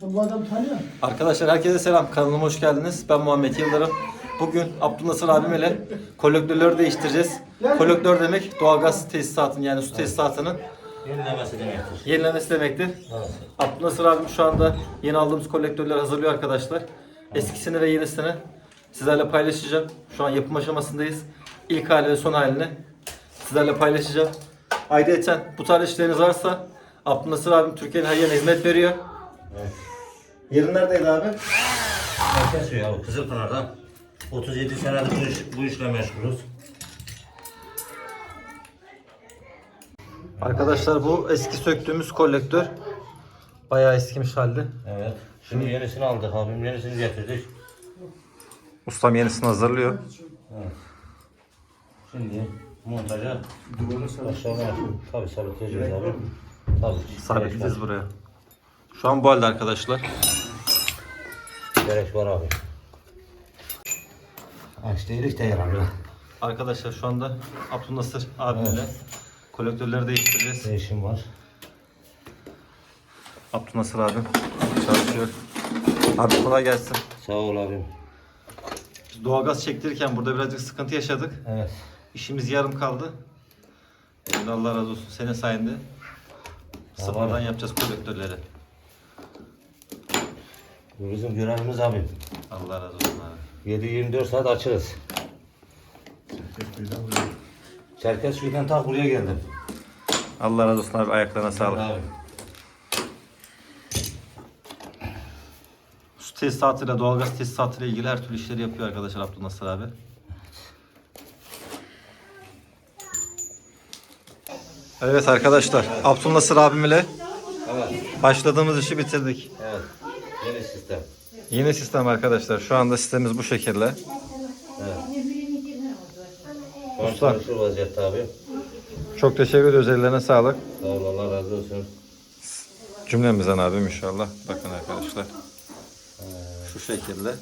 Bu adamı tanıyorum. Arkadaşlar herkese selam. Kanalıma hoş geldiniz. Ben Muhammed Yıldırım. Bugün Abdülnasır abim ile kolektörleri değiştireceğiz. Kolektör demek doğalgaz tesisatının yani su tesisatının Yenilemesi demektir. yenilemesi demektir. Evet. Abdülnasır abim şu anda yeni aldığımız kolektörleri hazırlıyor arkadaşlar. Eskisini ve yenisini sizlerle paylaşacağım. Şu an yapım aşamasındayız. İlk hali ve son halini sizlerle paylaşacağım. Ayrıca bu tarz işleriniz varsa Abdülnasır abim Türkiye'nin her yerine hizmet veriyor. Evet. Yerin neredeydi abi? Herkes suyu abi Kızılpınar'dan. 37 senedir bu, iş, bu işle meşgulüz. Arkadaşlar bu eski söktüğümüz kolektör. Bayağı eskimiş halde. Evet. Şimdi yenisini aldık abim. Yenisini getirdik. Ustam yenisini hazırlıyor. Evet. Şimdi montaja başlamaya tabii sabitleyeceğiz abi. Tabii. Sabitleyeceğiz buraya. Şu an bu halde arkadaşlar. Gerek var abi. Aç değilik de yaramıyor. Arkadaşlar şu anda Abdülnasır abimle kolektörleri değiştireceğiz. Değişim var. Abdülnasır abim çalışıyor. Abi kolay gelsin. Sağ ol abim. Biz doğalgaz çektirirken burada birazcık sıkıntı yaşadık. Evet. İşimiz yarım kaldı. Yani Allah razı olsun senin sayende. Sıfırdan yapacağız kolektörleri. Bu bizim görevimiz abim. Allah razı olsun abi. 7-24 saat açırız. Çerkezköy'den tak buraya geldim. Allah razı olsun abi ayaklarına sağlık. Abi. Su tesisatıyla, doğalgaz tesisatıyla ilgili her türlü işleri yapıyor arkadaşlar Abdülnasır abi. Evet arkadaşlar, Abdülnasır abim ile Evet. başladığımız işi bitirdik. Evet. Yeni sistem. Yeni sistem arkadaşlar. Şu anda sistemimiz bu şekilde. Evet. Şu Usta. çalışır vaziyette abi. Çok teşekkür ediyoruz. Ellerine sağlık. Sağ ol Allah razı olsun. Cümlemizden abim inşallah. Bakın arkadaşlar. Şu şekilde.